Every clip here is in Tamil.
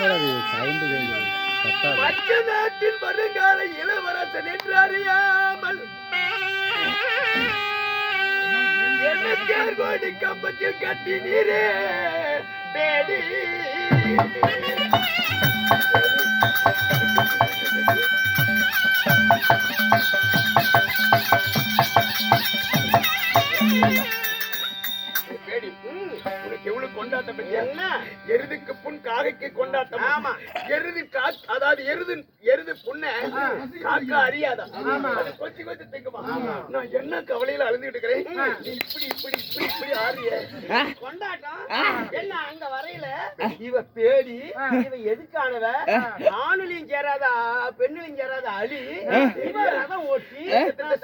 போடாது சவுண்டு கேட்குது கட்டாது மற்ற நாட்டின் வருங்கால இளவரசன் என்று அறியாமல் என்ன கோடி கம்பத்தில் கட்டி நீரே பேடி பேடி, கொண்டாட்டம் பத்தியா? எருதுக்கு புண் காகைக்கு கொண்டாட்டம். ஆமா. எருது கா- அதாவது எருது எருது புண்ண காக்கா அறியாதா? அது கொஞ்சம் கொஞ்சம் திங்குமா? நான் என்ன கவலையில அழுதுட்டு இருக்கிறேன்? இப்படி இப்படி இப்படி இப்படி ஆறிய கொண்டாட்டம்? என்ன அங்க வரையில? இவ பேடி இவ எதுக்கானவ? ஆணுலையும் சேராத பெண்ணுலையும் சேராத அலி இவ ரதம் ஓட்டி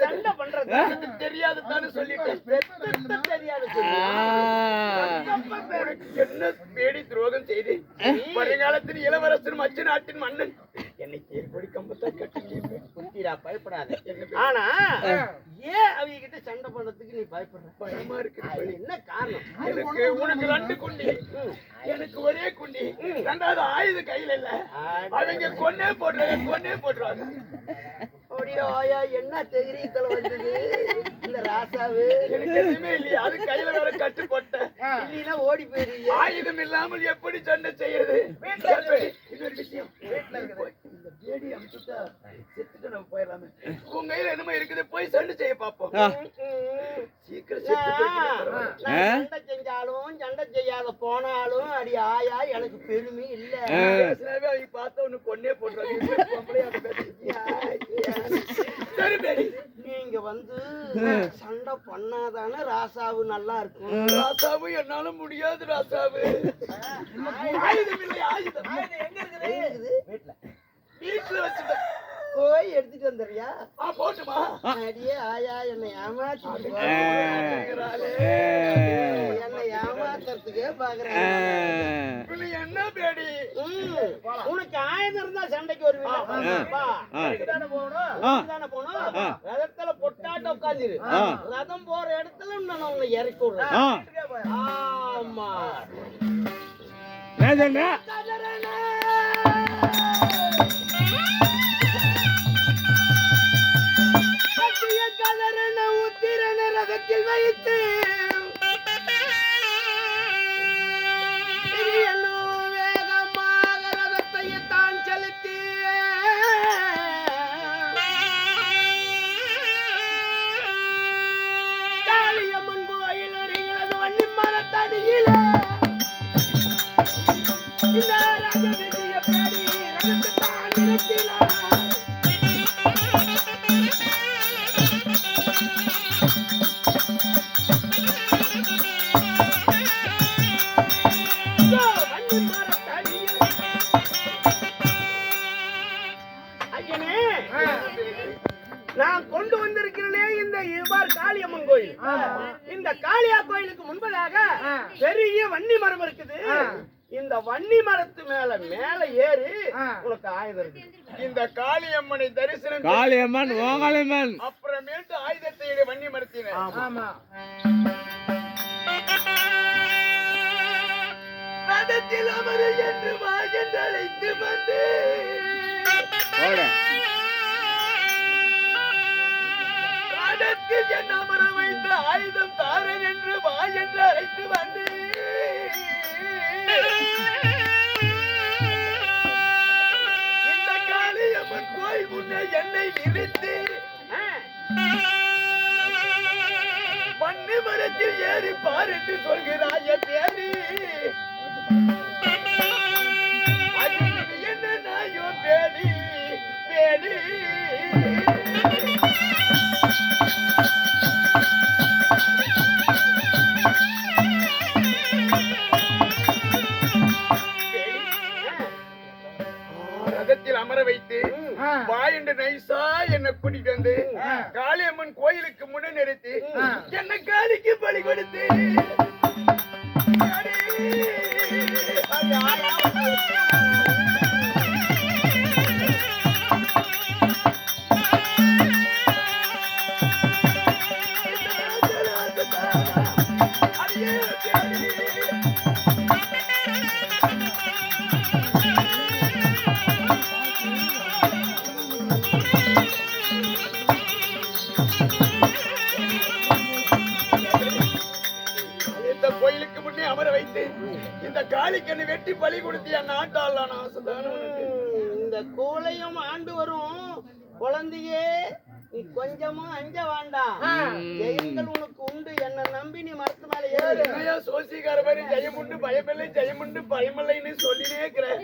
சண்டை பண்றது. எனக்கு தெரியாதுதான்னு சொல்லிட்டேன். பெத்த தெரியாத உனக்கு என்ன பேடி துரோகம் செய்து வருங்காலத்தில் இளவரசன் மச்ச நாட்டின் மன்னன். என்னை தேர்கொடி கம்பத்தை கட்டி கேட்பேன் புத்திரா பயப்படாத. ஆனா ஏன் அவங்க கிட்ட சண்டை பண்றதுக்கு நீ பயப்படுற? பயமா இருக்கு என்ன காரணம்? எனக்கு உனக்கு ரெண்டு குண்டி எனக்கு ஒரே குண்டி ரெண்டாவது ஆயுத கையில இல்ல. அவங்க கொன்னே போடுறாங்க கொன்னே போடுறாங்க. அப்படியே ஆயா என்ன தெரியுதல வந்தது? இந்த ராசாவு? எனக்கு எதுவுமே இல்லையா. அது கையில வேற கட்டு போட்டேன். இல்லைன்னா ஓடி போயிருவீங்க ஆயுதம் இல்லாமல் எப்படி சண்டை செய்யறது? இன்னொரு விஷயம். இந்த தேடி அமுச்சுட்டா செத்துட்டு நம்ம போயிடலாமே. உங்க கையில என்னமோ இருக்குது. போய் சண்டை செய்ய பாப்போம் சீக்கிரம் சண்டை செஞ்சாலும் சண்டை செய்யாத போனாலும் அடி ஆயா எனக்கு பெருமை இல்ல. அவங்க பார்த்தா உன்னை கொன்னே போட்டுருவாங்க இப்படி பொம்பளையா அந்த பேசுறியா? சரி பேடி நீங்க வந்து சண்டை பண்ணாதானே ராசாவு நல்லா இருக்கும். ராசாவு என்னால முடியாது ராசாவு. ஆயுதம் இல்லை ஆயுதம். எங்க இருக்குது? அடியே ஆயா என்னை ஏமாத்தி என்னை ஏமாத்துறதுக்கே பாக்குறேன். என்ன பேடி? உனக்கு ஆயுதம் இருந்தா சண்டைக்கு வருவீங்க போகணும்? இதுதானே போகணும்? ரதத்துல பொட்டாட்ட உட்கார்ந்திரு. ரதம் போற இடத்துல நான் உன்னை இறக்கி விடுறேன். ஆமா. உத்திரன வைத்து ஆயுதம் இந்த காளியம்மனை தரிசனம் காளியம்மன் ஓகாளியம்மன். அப்புறமேட்டு ஆயுதத்தை வன்னி மரத்தின ஆமா. ரதத்தில் அமர என்று வா என்று அழைத்து வந்து. ரதத்தில் என் அமர வைத்து ஆயுதம் தாரன் என்று வா என்று அழைத்து வந்து. முன்னே என்னை நிறுத்தி. மண்ணு மரத்தில் ஏறி பார் என்று சொல்கிறாய பேரி. நைசா என்ன கூட்டிட்டு வந்து காளியம்மன் கோயிலுக்கு முன்ன நிறுத்தி என்ன காளிக்கு பலி கொடுத்து. நாட்டாள் நான் ஆசைதானே உனக்கு. இந்த கூலையும் ஆண்டு வரும். குழந்தையே நீ கொஞ்சமும் அஞ்ச வேண்டாம் ஜெயங்கள் உனக்கு உண்டு. என்ன நம்பி நீ மரத்து மேல ஏறு என்னையா சோசிக்கார மாதிரி ஜெயமுண்டு பயமில்லை ஜெயமுண்டு பயமில்லைன்னு சொல்லினே இருக்கிறேன்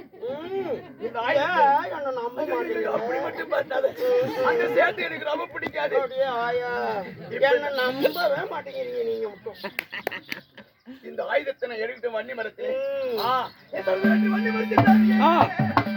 என்னை நம்ப மாட்டேங்கிறீங்க? அப்படி மட்டும் பண்ணாத. அந்த சேட்டு எனக்கு ரொம்ப பிடிக்காது. அப்படியே ஆயா? என்ன நம்பவே மாட்டேங்கிறீங்க நீங்க மட்டும். இந்த ஆயுதத்தை நான் எடுக்கிட்டு வன்னி மரத்தில். வன்னி மரத்தில்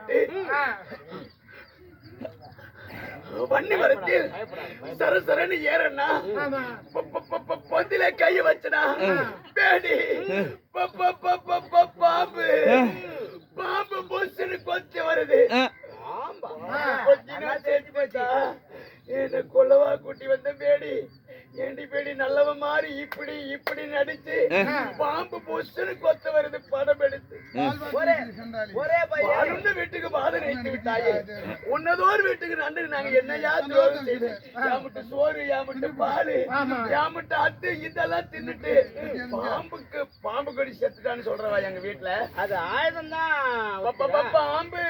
கேட்டு வண்டி மரத்தில் சரசரன்னு ஏறனா பொந்தில கைய வச்சனா பேடி பாம்பு பாம்பு பொசுன்னு கொத்தி வருது. என்ன கொல்லவா கூட்டி வந்த பேடி ஏண்டி பேடி நல்லவன் மாதிரி இப்படி இப்படி நடிச்சு பாம்பு பொசுன்னு கொத்த வருது படம் எடுத்து. ஒரே ஒரே பையன். வீட்டுக்கு பாதை நிறுத்தி விட்டாயே. உன்னதோர் வீட்டுக்கு நண்டு நாங்க என்னையா துரோகம் செய்து? யாமுட்டு சோறு யாமுட்டு பாலு யாமுட்டு அத்து இதெல்லாம் தின்னுட்டு பாம்புக்கு பாம்பு கடி செத்துட்டான்னு சொல்றவா எங்க வீட்டுல அது ஆயுதம் பப்ப தான் பாம்பு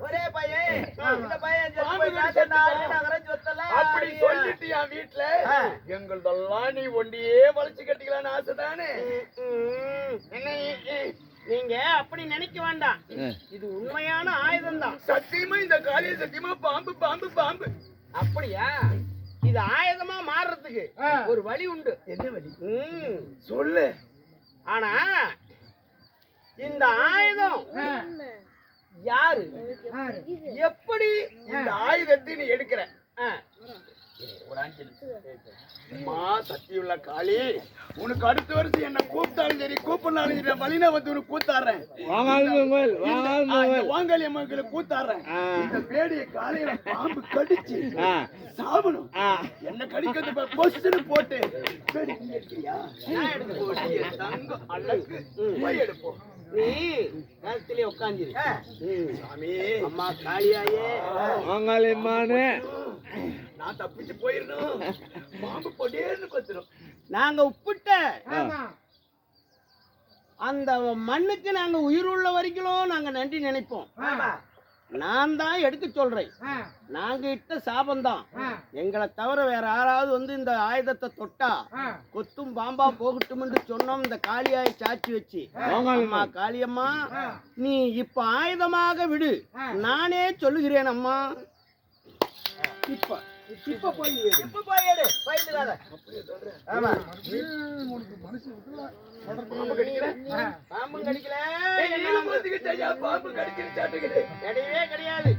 ஒரே பையன். இந்த பையன் பாம்பு கடி செத்துட்டா. நாலு நகரம் சொத்தெல்லாம் அப்படி. சொல்லிட்டு என் வீட்டுல ஆ. எங்களதெல்லாம் நீ ஒண்டியே வளைச்சு கட்டிக்கலாம்னு ஆசைதானே? ம், என்ன இ- இ- நீங்க அப்படி நினைக்க வேண்டாம். இது உண்மையான ஆயுதம் தான் சத்தியமா இந்த காளிய சத்தியமா? பாம்பு பாம்பு பாம்பு. அப்படியா? இது ஆயுதமா மாறுறதுக்கு ஒரு வழி உண்டு. என்ன வழி? சொல்லு. ஆனா இந்த ஆயுதம் யாரு? எப்படி இந்த ஆயுதத்தை நீ எடுக்கிற? அம்மா சத்தியுள்ள காளி உனக்கு அடுத்த வருஷம் என்ன கூப்பிட்டாலும் சரி கூப்பிடனாலும் சரி வழினா வந்து உனக்கு கூத்தாடுறேன். வாங்காளி அம்மாக்களை கூத்தாடுறேன். இந்த பேடிய காலையில பாம்பு கடிச்சு ஆ. என்ன கடிக்கிறது பொசுன்னு போட்டு. பேடி எடுக்கிறியா? தங்கம் அழகு போய் எடுப்போம் நீ கழுத்திலே உட்காந்துரு சாமி அம்மா காளியாயே. வாங்காதீமான்னு நான் தப்பிச்சு போயிடணும் பாம்பு பொடியேன்னு கொத்துரும். நாங்க உப்பிட்ட அந்த மண்ணுக்கு நாங்க உயிர் உள்ள வரைக்கும் நாங்க நன்றி நினைப்போம். நான் தான் எடுக்க சொல்றேன். நாங்க இட்ட சாபம்தான் எங்களை தவிர வேற யாராவது வந்து இந்த ஆயுதத்தை தொட்டா கொத்தும் பாம்பா போகட்டும் என்று சொன்னோம். இந்த காளியாயை சாட்சி வச்சு. அம்மா காளியம்மா நீ இப்ப ஆயுதமாக விடு. நானே சொல்லுகிறேன் அம்மா. இப்ப. இப்ப போய் இப்ப போய் எடு பயந்துடாத. ஆமா. பாம்பு கடிக்கல. பாம்பு கிடையவே கிடையாது.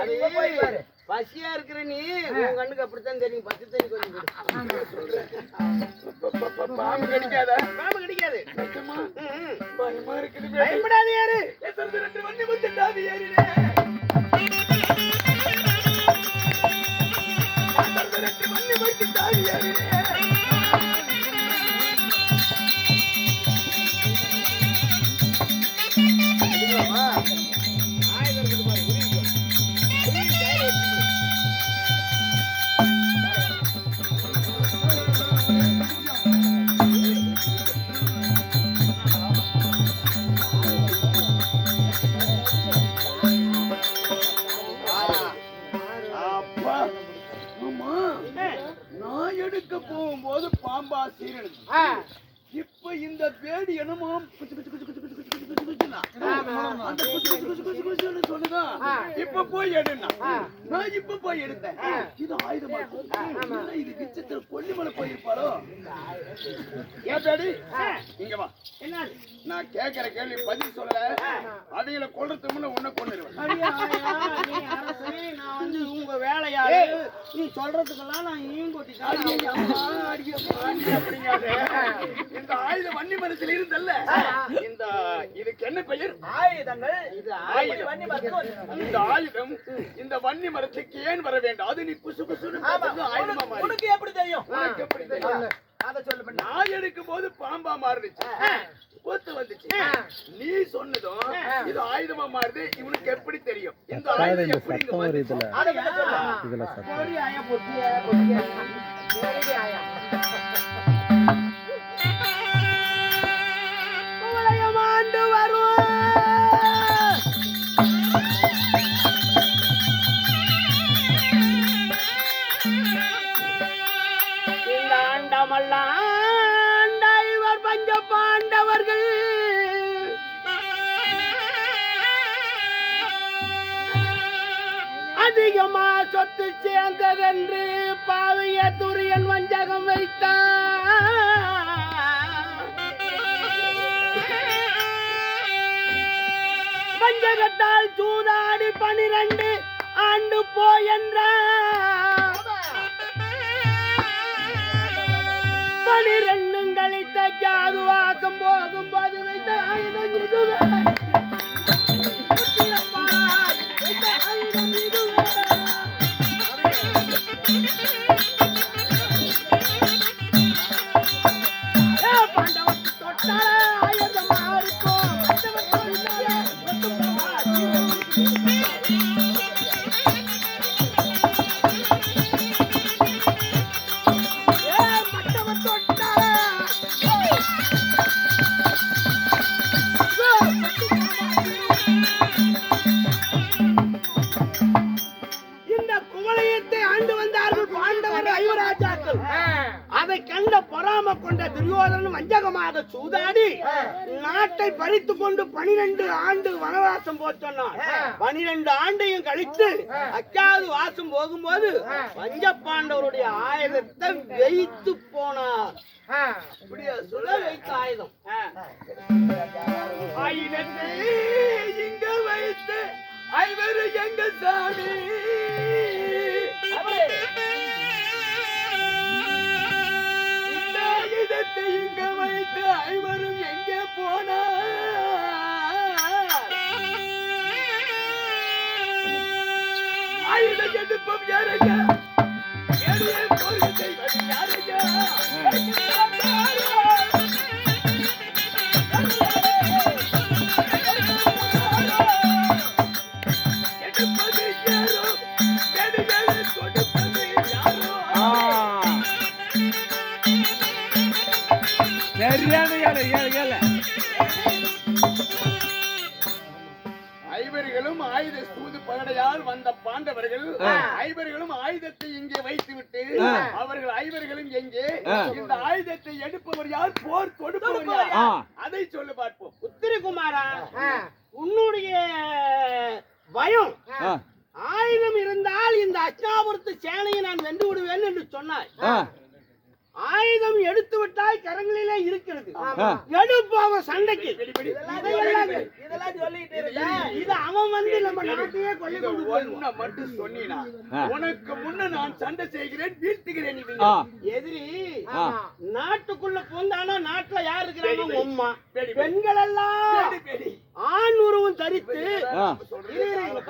அது பசியா இருக்கிற நீ உன் கண்ணுக்கு அப்படித்தான் தெரியும். பச்சை தண்ணி கொஞ்சம் கொடு. பாம்பு கடிக்காத? பாம்பு கிடைக்காது. பயமா இருக்குது பயப்படாத யாரு? ரெண்டு வண்டி வந்துட்டாது ஏறினே Yeah. எடுக்க போகும்போது பாம்பா சீரனுது இப்ப இந்த பேடி என்னமோ இப்ப போய் எடுனா நான் இப்ப போய் எடுத்தேன் இது ஆயுதமா? இது விச்சத்துல கொல்லிமலை போயிருப்பாரோ ஏன் டாடி நான் கேக்குற கேள்வி பதில் சொல்ல அவைகளை கொள்றதுக்கு முன்ன உன்ன கொண்டுருவேன் நான் வந்து உங்க வேலையாளு. நீ சொல்றதுக்கெல்லாம் நான் ஈங்கொட்டி அப்படிங்காத. இந்த ஆயுத வன்னி மனசுல இருந்தல்ல. இந்த இது இதுக்கு என்ன பெயர்? ஆயுதங்கள். இது ஆயுதம். வன்னி மரத்துக்கு இந்த ஆயுதம். இந்த வன்னி மரத்துக்கு ஏன் வர வேண்டும்? அது நீ குசு குசுன்னு ஆயுதமா உனக்கு எப்படி தெரியும்? உனக்கு எப்படி தெரியும்? அத சொல்லு பண்ணு. நான் எடுக்கும் போது பாம்பா மாறுச்சு கொத்து வந்துச்சு. நீ சொன்னதும் இது ஆயுதமா மாறுது. இவனுக்கு எப்படி தெரியும்? இந்த ஆயுதம் எப்படி? அத அதிகமா சொத்து சேர்ந்ததென்று பாவிய துரியன் வஞ்சகம் வைத்தான். வஞ்சகத்தால் சூதாடி பனிரெண்டு ஆண்டு போயென்றார். பனிரெண்டும் கழித்த ஜாது வாசம் போகும்போது வைத்த ஆயுதம் இதுவே. ஐவராஜாக்கள் அதை கண்ட பொறாம கொண்ட துரியோதனன் வஞ்சகமாக சூதாடி நாட்டை பறித்து கொண்டு பனிரெண்டு ஆண்டு வனவாசம் போச்சொன்னான் பனிரெண்டு ஆண்டையும் கழித்து அச்சாவது வாசம் போகும்போது பஞ்ச பாண்டவருடைய ஆயுதத்தை வைத்து போனார். அப்படியா சொல்ல வைத்த ஆயுதம். ஆயுதத்தை இங்க வைத்து ஐவரு எங்க சாமி. குடும்பத்தை இங்கு வைத்து ஐவரும் எங்கே போனார்? ஆயுத கெடுப்பும் யாருக்கு ஐவர்களும் ஆயுத சூது பகடையால் வந்த பாண்டவர்கள் ஐவர்களும் ஆயுதத்தை இங்கே வைத்துவிட்டு அவர்கள் ஐவர்களும் எங்கே? இந்த ஆயுதத்தை எடுப்பவர் யார்? போர் தொடுப்பவர் யார். அதை சொல்லு பார்ப்போம். உத்திரகுமாரா உன்னுடைய பயம். ஆயுதம் இருந்தால் இந்த அச்சாபுரத்து சேனையை நான் வென்று விடுவேன் என்று சொன்னாய். ஆயுதம் எடுத்து விட்டாய் கரங்களிலே இருக்கிறது. எடுப்பாவ சண்டைக்கு. இதெல்லாம் இதெல்லாம் இதெல்லாம் சொல்லிட்டு இருக்க. இது அவன் வந்து நம்ம நாட்டையே கொள்ளை கொண்டு மட்டும் சொன்னீனா. உனக்கு முன்ன நான் சண்டை செய்கிறேன் வீழ்த்துகிறேன் எதிரி. நாட்டுக்குள்ள பூந்தானா நாட்டுல யார் இருக்கிறாங்க. உம்மா. பெண்கள் எல்லாம். ஆண் உருவம் தரித்து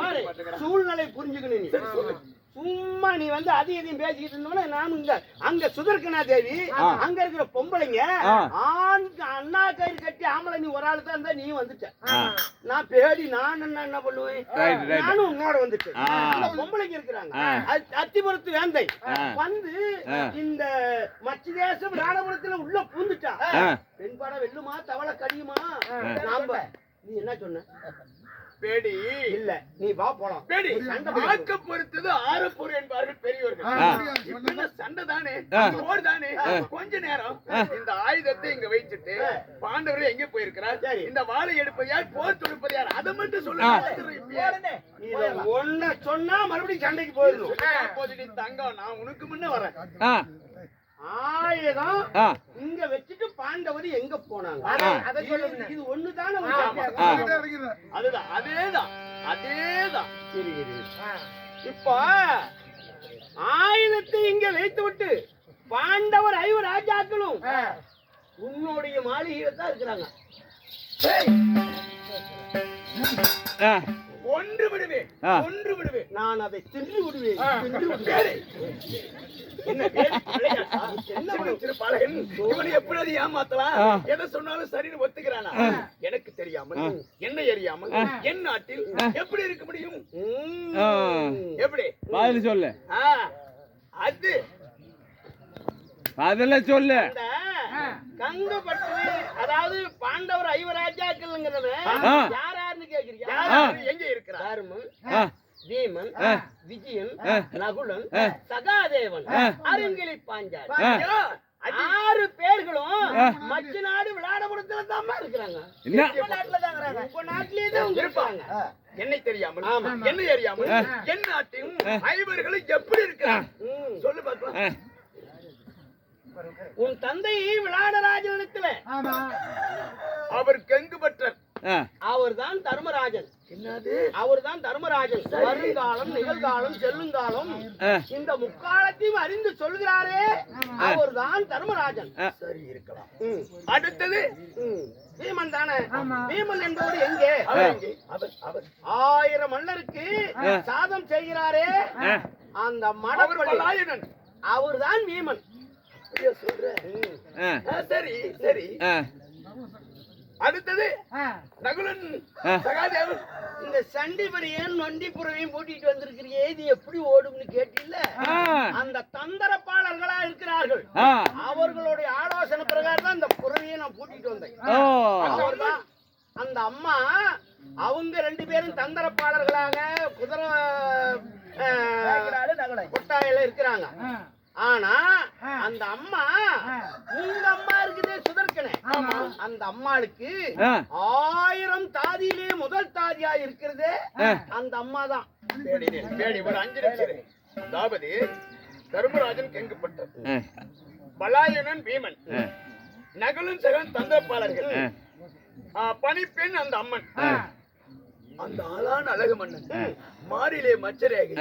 பாரு. சூழ்நிலை புரிஞ்சுக்கணும் நீ. சும்மா நீ வந்து அதையும் இதையும் பேசிக்கிட்டு இருந்தோம்னா நானும் இங்க அங்க சுதர்கனா தேவி. அங்க இருக்கிற பொம்பளைங்க. ஆண் அண்ணா கயிறு கட்டி ஆம்பளை நீ ஒரு ஆளு தான் இருந்தா நீ வந்துட்ட. நான் பேடி நான் என்ன என்ன பண்ணுவேன். நானும் உன்னோட வந்துட்டேன் பொம்பளைங்க இருக்கிறாங்க அத்திபுரத்து வேந்தை. வந்து. இந்த மச்ச தேசம் ராடபுரத்துல உள்ள பூந்துட்டா ஆ. பெண் படம் வெல்லுமா தவளை கடியுமா நாம நீ என்ன சொன்ன பேடி. இல்ல நீ வா போலாம். பேடி சண்டை போடுவோம். ஆக்க பொறுத்தது ஆரப்பொரு என்பார்கள் பெரியவர்கள் சண்டை தானே ஆ. போர் தானே கொஞ்ச நேரம் இந்த ஆயுதத்தை இங்க வைத்துட்டு பாண்டவர்கள் எங்க போயிருக்கிறார். இந்த வாளை எடுப்பது யார்? போர் தொடுப்பது யார்? அதை மட்டும் சொல்லுங்க. இத ஒண்ண சொன்னா மறுபடியும் சண்டைக்கு போயிடணும் போதுடி தங்கம் நான் உனக்கு முன்ன வரேன். ஆ. ஆயுதம் ஆ. இங்க வச்சுட்டு பாண்டவர் எங்க போனாங்க. அதை சொல்லுங்க இது ஒண்ணுதானே. அதுதான் அதேதான் அதேதான் சரி. இப்போ ஆயுதத்தை இங்க வைத்து விட்டு பாண்டவர் ஐவ ராஜாக்களும் உன்னுடைய மாளிகையில தான் இருக்கிறாங்க ஆ. ஒன்று விடுவேன் ஆ. ஒன்று விடுவேன். நான் அதை தின்று விடுவேன். தின்று விடுவேன். என்ன பாலகன். இவனை எப்படியாவது ஏமாத்தலாம். எதை சொன்னாலும் சரின்னு ஒத்துக்கிறானா? எனக்கு தெரியாமல் என்ன அறியாமல் என் நாட்டில் எப்படி இருக்க முடியும். எப்படி? பதில் சொல்லு. அது. பதில சொல்லு. அந்த கங்கப்பட்டு அதாவது பாண்டவர் ஐவ ராஜாக்கள்ங்கிறத ஆ. யார் கேக்குறீங்க எங்க. விஜயன். நகுலன். சகாதேவன். அருங்கிலி பாஞ்சார் ஆறு பேர்களும். மச்ச நாடு விளையாடபுரத்துல தான் இருக்கிறாங்க. என்ன? உங்க இருக்கிறாங்க. நாட்டிலேயே தான் இருப்பாங்க. என்னை தெரியாமல் ஆமா. என்னை அறியாமல் என் நாட்டின் ஐவர்களும் எப்படி இருக்கிறார் ம். சொல்லு பார்க்கலாம். உன் தந்தை விளையாடராஜனிடத்துல அவர் கங்கு பற்றர் ஆ. அவர்தான் தர்மராஜன். என்னது? அவர்தான் தர்மராஜன். வருங்காலம் நிகழ்காலம் செல்லுங்காலம். இந்த முக்காலத்தையும் அறிந்து சொல்கிறாரே. அவர்தான் தர்மராஜன். ஆ. சரி இருக்கலாம். அடுத்தது. பீமன் தானே? பீமன் என்பவர் எங்கே? அவர்? அவர் அவர். ஆயிரம் மன்னருக்கு சாதம் செய்கிறாரே. அந்த அவர் மடப்பள்ளி. பலாயனன் அவர்தான் பீமன். சொல்ற? சரி சரி. அடுத்தது நகுலன் ஆ. சகாதேவன். இந்த சண்டிபரியன் நொண்டிபுரவையும் கூட்டிட்டு வந்திருக்கிறியே இது எப்படி ஓடும்னு கேட்டில்ல? ஆ. அந்த தந்தரப்பாளர்களா இருக்கிறார்கள். அவர்களுடைய ஆலோசனை பிரகாரம் தான் இந்த புறவியை நான் கூட்டிட்டு வந்தேன். அந்த அம்மா அவங்க ரெண்டு பேரும் தந்தரப்பாளர்களாக குதிரை அஹ், கொட்டாயில இருக்கிறாங்க. ஆனா அந்த அம்மா உங்க அம்மா இருக்குதே சுதர்க்கனே அந்த அம்மாளுக்கு. ஆயிரம் தாதியிலே முதல் தாதியா இருக்கிறதே அந்த அம்மா தான். ஒரு அஞ்சு நிமிஷம். அதாவது தர்மராஜன் கெங்குப்பட்டர் ஆ. பலாயனன் பீமன். ஆ. நகுலன் சகன். ஆ, பணிப்பெண் அந்த அம்மன். அந்த ஆளான அழகு மன்னன். மாரிலே மச்சரேகை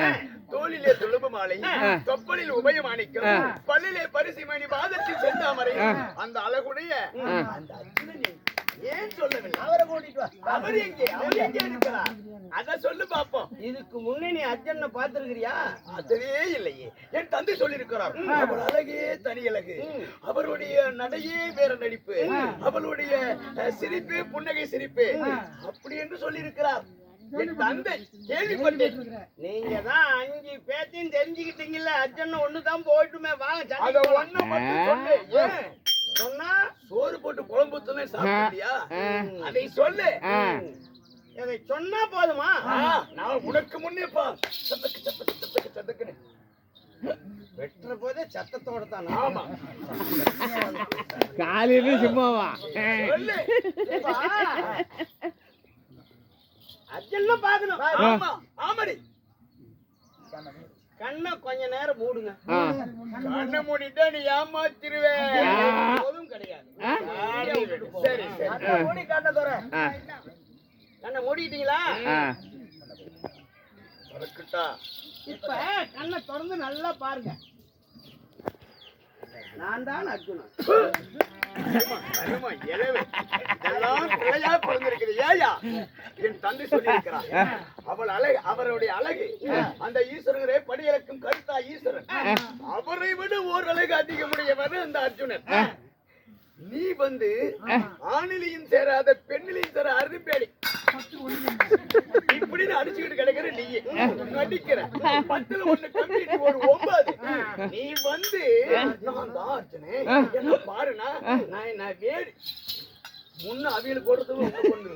தோளிலே துளுபு மாலை தொப்பலில் உபயமாணிக்கம் பல்லிலே பரிசிமணி பாதத்தில் செந்தாமரை. அந்த அழகுடைய அந்த அர்ஜுனனை ஏன் சொல்லவில்லை? அவரை கூட்டிட்டு வா. அவர் எங்கே? அவர் எங்கே இருக்கிறார் அத சொல்லு பாப்போம். இதுக்கு முன்னே நீ அர்ஜுன பாத்துருக்கிறியா அதுவே இல்லையே. என் தந்தை சொல்லியிருக்கிறார். அவர் அழகே தனி அழகு அவருடைய நடையே வேற நடிப்பு. அவளுடைய சிரிப்பு புன்னகை சிரிப்பு. அப்படி என்று சொல்லியிருக்கிறார். என் தந்தை கேள்விப்பட்டேன். நீங்க தான் அஞ்சு பேத்தையும் தெரிஞ்சுக்கிட்டீங்கல்ல. அர்ஜுன ஒண்ணுதான் போயிட்டுமே. வாங்க அத. ஒண்ணு மட்டும் சொல்லு. ஏன்? சொன்னா சோறு போட்டு குழம்பு ஊத்துனே சாப்பிட்டியா அதை சொல்லு. இதை சொன்னா போதுமா? நான் உனக்கு முன்னேப்பா சத்தக்கு சத்தக்கு சத்தக்கு சத்தக்குன்னு. வெட்டுற போதே சத்தத்தோட தான். ஆமா. காலையில சும்மாவா? சொல்லு. அர்ஜுன பாக்கணும் ஆமா. ஆமாடி. கண்ணை கொஞ்ச நேரம் மூடுங்க. கண்ணை மூடிட்டா நீ ஏமாத்திருவேன் போதும் கிடையாது? சரி கண்ணை மூடி தர ஆ. கண்ணை மூடிட்டீங்களா? இப்ப கண்ணை திறந்து நல்லா பாருங்க. நான் தான் அர்ஜுனன். என் தந்தை சொல்லியிருக்கிறார். அவள் அழகு அவருடைய அழகு. அந்த ஈஸ்வரனே படியளக்கும் கருத்தா ஈஸ்வரன். அவரை விட ஓர் அழகு அதிகமுடையவர் அந்த அர்ஜுனன். நீ வந்து ஆணிலையும் சேராத பெண்ணிலையும் சேர அரும்பேடி இப்படின்னு அடிச்சுக்கிட்டு கிடைக்கிற நீ. நடிக்கிற. பத்துல ஒண்ணு கம்மி நீ ஒரு ஒன்பது. நீ வந்து நான் தான் அர்ஜுனே என்ன பாருனா நான் நான் வேடி முன்ன அவியல் போடுறதுல ஒண்ணு கொண்டு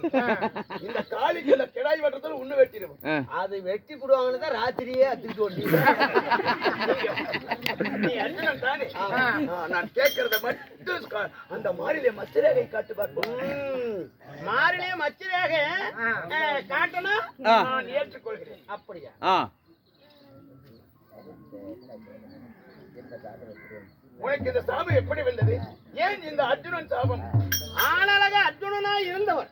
இந்த காளிக்குள்ள கிடாய் வெட்டுறதுல ஒண்ணு வெட்டிடுவோம் ஆ. அது வெட்டி போடுவாங்கன்னு தான் ராத்திரியே அத்துக்கிட்டு ஓடி நீ அர்ஜுனன் தானே? ஆ, நான் கேட்கறத மட்டும் அந்த மாறிலே மச்சரேகை காட்டு பார்ப்போம். மாறிலே மச்சிரேக காட்டணும். நான் ஏற்றுக்கொள்கிறேன். அப்படியா. உனக்கு இந்த சாபம் எப்படி வந்தது? ஏன் இந்த அர்ஜுனன் சாபம்? ஆணழக அர்ஜுனனா இருந்தவர்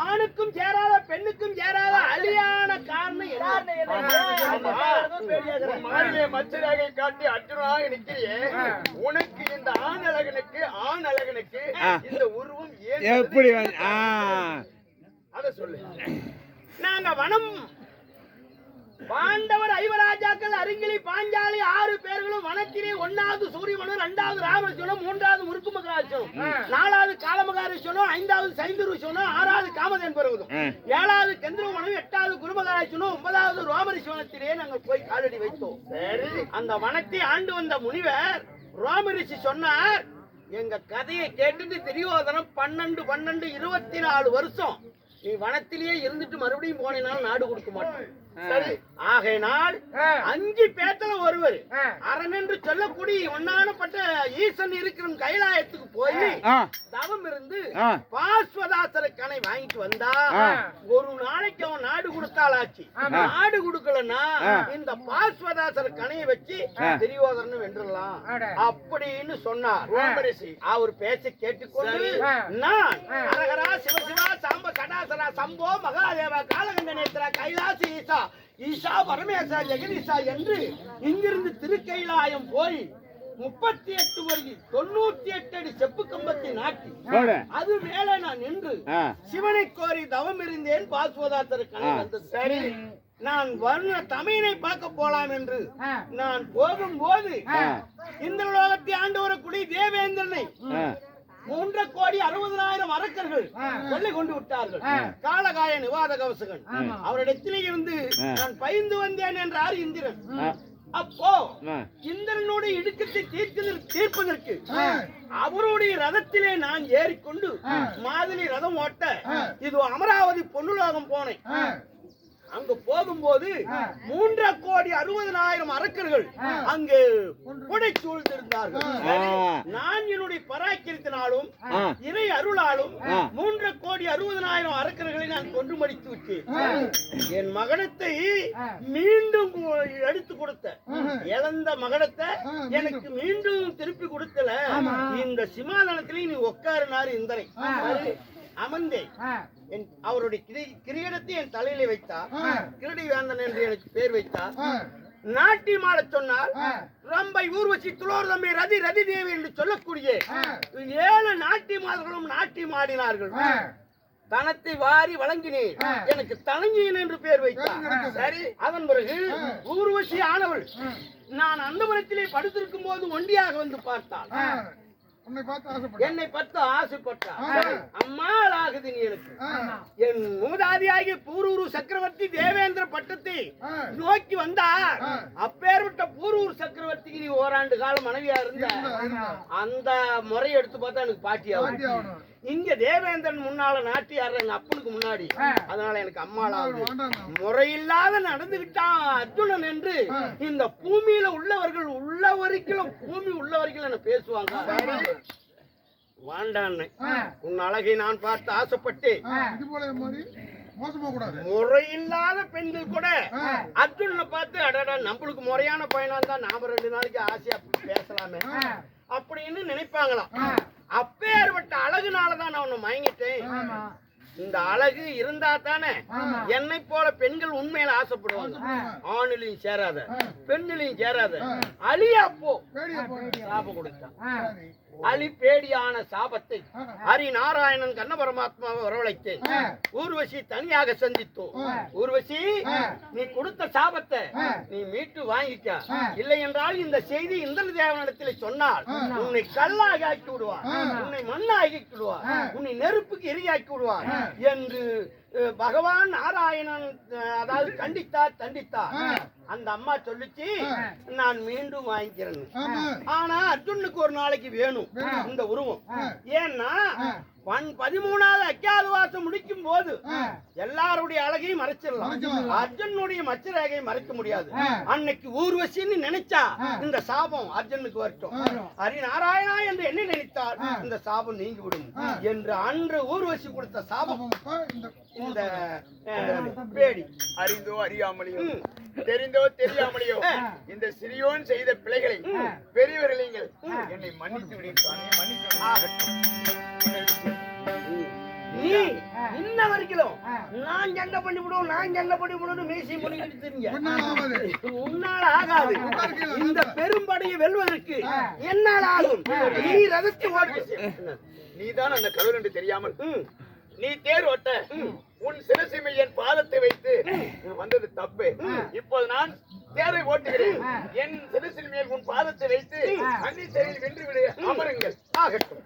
ஆணுக்கும் சேராத பெண்ணுக்கும் சேராத அழியான காரணம் மாறிலே மச்சரேகை காட்டி அர்ஜுனாக நிக்கிறியே உனக்கு இந்த ஆண் அழகனுக்கு ஆண் அழகனுக்கு. இந்த உருவம் ஏன் எப்படி அத சொல்லு. நாங்க வனம் பாண்டவர் ஐவராஜாக்கள் அருங்கிலி பாஞ்சாலி ஆறு பேர்களும் வனத்திலே ஒன்னாவது சூரியவனம் இரண்டாவது ராமரிசனம் மூன்றாவது முருக்கு மகராட்சனம் நாலாவது காலமகாரேஸ்வரம் ஐந்தாவது சைந்தருஷனம் ஆறாவது காமதேன் பருவதம். ஏழாவது கந்திரவனம் எட்டாவது குருமகாரேஸ்வரம் ஒன்பதாவது ரோமரிசவனத்திலே நாங்கள் போய் காலடி வைத்தோம். அந்த வனத்தை ஆண்டு வந்த முனிவர் ரோமரிஷி சொன்னார் எங்க கதையை கேட்டுட்டு திரியோதனம் பன்னெண்டு பன்னெண்டு இருபத்தி நாலு வருஷம் நீ வனத்திலேயே இருந்துட்டு மறுபடியும் போனேனாலும் நாடு கொடுக்க மாட்டேன். சரி. ஆகையினால் அஞ்சு பேத்துல ஒருவர் அரண் என்று சொல்லக்கூடிய ஒன்னானப்பட்ட ஈசன் இருக்கிற கைலாயத்துக்கு போய். தவம் இருந்து. பாஸ்வதாசர கனை வாங்கிட்டு வந்தா. ஒரு நாளைக்கு அவன் நாடு கொடுத்தாளாச்சு நாடு கொடுக்கலன்னா இந்த பாஸ்வதாசர கனையை வச்சு திரியோதரன் வென்றலாம் அப்படின்னு சொன்னார். ரோமரிஷி அவர் பேச்ச கேட்டுக்கொண்டு நான் அரகரா சிவசிவா சாம்ப கடாசரா சம்போ மகாதேவா காலகண்டனேஸ்வரா கைலாசி ஈசா ஈசா பரமேசா ஜெகதீசா என்று இங்கிருந்து திருக்கைலாயம் போய் முப்பத்தி எட்டு வரை தொண்ணூத்தி எட்டு அடி செப்பு கம்பத்தை நாட்டி. அது மேலே நான் நின்று. சிவனை கோரி தவம் இருந்தேன் பாஸ்வதாசர கனை வந்தது சரி நான் வர்ண தமையனை பார்க்க போலாம் என்று நான் போகும்போது இந்த லோகத்தை ஆண்டு வரக்கூடிய தேவேந்திரனை. மூன்று கோடி அறுபதனாயிரம் அரக்கர்கள் கொள்ளை கொண்டு விட்டார்கள். காலகாய நிவாத கவசகன் அவரிடத்திலே இருந்து நான் பயந்து வந்தேன் என்றார் இந்திரன். அப்போ. இந்திரனுடைய இடுக்கத்தை தீர்ப்பதற்கு தீர்ப்பதற்கு அவருடைய ரதத்திலே நான் ஏறிக்கொண்டு மாதிரி ரதம் ஓட்ட இது அமராவதி பொன்னுலோகம் போனேன். அங்க போகும்போது மூன்றரை கோடி அறுபதனாயிரம் அரக்கர்கள் அங்கு புடை சூழ்ந்திருந்தார்கள். நான் என்னுடைய பராக்கிரத்தினாலும். இறை அருளாலும். மூன்றரை கோடி அறுபதனாயிரம் அரக்கர்களை நான் கொன்று மடித்து விட்டேன். என் மகனத்தை மீண்டும் எடுத்து கொடுத்த இழந்த மகனத்தை எனக்கு மீண்டும் திருப்பி கொடுத்தல. இந்த சிமாதனத்திலே நீ உட்காருனாரு இந்தரை அமர்ந்தேன். என் அவருடைய கிரி- கிரீடத்தை என் தலையிலே வைத்தார். கிரடி வேந்தன் என்று எனக்கு பேர் வைத்தார். நாட்டியம் ஆடச் சொன்னார். ரம்பை ஊர்வசி துளோர் தம்பி ரதி ரதி தேவி என்று சொல்லக்கூடிய ஏழு நாட்டியமார்களும் நாட்டியம் ஆடினார்கள் தனத்தை வாரி வழங்கினேன். எனக்கு தனங்கியன் என்று பேர் வைத்தார். சரி அதன் பிறகு ஊர்வசி ஆனவள் நான் அந்தபுரத்திலே படுத்திருக்கும் போது ஒண்டியாக வந்து பார்த்தாள். என்னை பார்த்து ஆசைப்பட்டார் அம்மாள் ஆகுது நீ எனக்கு. என் மூதாதியாகிய பூரூரு சக்கரவர்த்தி தேவேந்திர பட்டத்தை நோக்கி வந்தார் அப்பேற்பட்ட பூரூர் சக்கரவர்த்திக்கு நீ ஓராண்டு காலம் மனைவியா இருந்த. அந்த முறை எடுத்து பார்த்தா எனக்கு பாட்டி ஆகும் இங்க தேவேந்திரன் முன்னால நாட்டியார் எங்க அப்பனுக்கு முன்னாடி. அதனால எனக்கு அம்மாளாகுது வேண்டாம் முறையில்லாத நடந்துகிட்டான் அர்ஜுனன் என்று இந்த பூமியில உள்ளவர்கள் உள்ள வரைக்கும் பூமி உள்ள வரைக்கும் என்ன பேசுவாங்க? வேண்டான்னு. உன் அழகை நான் பார்த்து ஆசைப்பட்டு முறையில்லாத பெண்கள் கூட. அர்ஜுனை பார்த்து அடடா நம்மளுக்கு முறையான பையனா இருந்தா நாம ரெண்டு நாளைக்கு ஆசையா பேசலாமே. அப்படின்னு நினைப்பாங்களாம். அப்பேற்பட்ட அழகுனாலதான் நான் உன்னை மயங்கிட்டேன். இந்த அழகு இருந்தா தானே என்னை போல பெண்கள் உண்மையில ஆசைப்படுவாங்க. ஆணிலையும் சேராத பெண்ணிலையும் சேராத. அலியா போ. கொடுத்தான் சரி. அலி பேடியான சாபத்தை. ஹரி நாராயணன் கண்ண பரமாத்மாவை வரவழைத்தேன் ஆ. ஊர்வசி தனியாக சந்தித்தோம். ஊர்வசி. நீ கொடுத்த சாபத்தை. நீ மீட்டு வாங்கிக்க. இல்லை என்றால் இந்த செய்தி இந்திர தேவனிடத்தில் சொன்னால். உன்னை கல்லாக ஆக்கி விடுவார். உன்னை மண்ணாக்கி விடுவார். உன்னை நெருப்புக்கு எரியாக்கி விடுவார். என்று பகவான் நாராயணன் அதாவது கண்டித்தார் தண்டித்தார். அந்த அம்மா சொல்லிச்சு. நான் மீண்டும் வாங்கிக்கிறேன்னு ஆமா ஆனா அர்ஜுனுக்கு ஒரு நாளைக்கு வேணும். இந்த உருவம். ஏன்னா. பன் பதிமூணாவது அக்கியாதுவாசம் முடிக்கும் போது. எல்லாருடைய அழகையும் மறைச்சிடலாம். அர்ஜுனுடைய மச்சரேகையை மறைக்க முடியாது. அன்னைக்கு ஊர்வசின்னு நினைச்சா. இந்த சாபம் அர்ஜுனுக்கு வரட்டும் ஆ. ஹரி நாராயணா என்று என்ன நினைத்தால். இந்த சாபம் நீங்கிவிடும். என்று அன்று ஊர்வசி கொடுத்த சாபம் இந்த இந்த அஹ், பேடி அறிந்தோ அறியாமலையோ ம். தெரிந்தோ தெரியாமலையோ இந்த சிறியோன் செய்த பிழைகளை பெரியவர்கள் நீங்கள் என்னை மன்னித்து விடுங்க சுவாமி, மன்னித்து. நீ இன்ன வரைக்கும் நான் சண்டை பண்ணி விடுவோம் நான் சண்டை பண்ணி விடுவோம் மீசி ஆகாது. உன்னால் ஆகாது. இந்த பெரும்படையை வெல்வதற்கு என்னால் ஆகும். நீ ரதத்தை ஓட்டு. நீதான் அந்த கடவுள் என்று தெரியாமல். நீ தேர் ஓட்ட. உன் சிரசிமை என் பாதத்தை வைத்து வந்தது தப்பு. இப்போது நான் தேரை ஓட்டுகிறேன். என் சிரசின் மேல் உன் பாதத்தை வைத்து அன்னி சிறையில் வென்று விடு. அமருங்கள். ஆகட்டும்.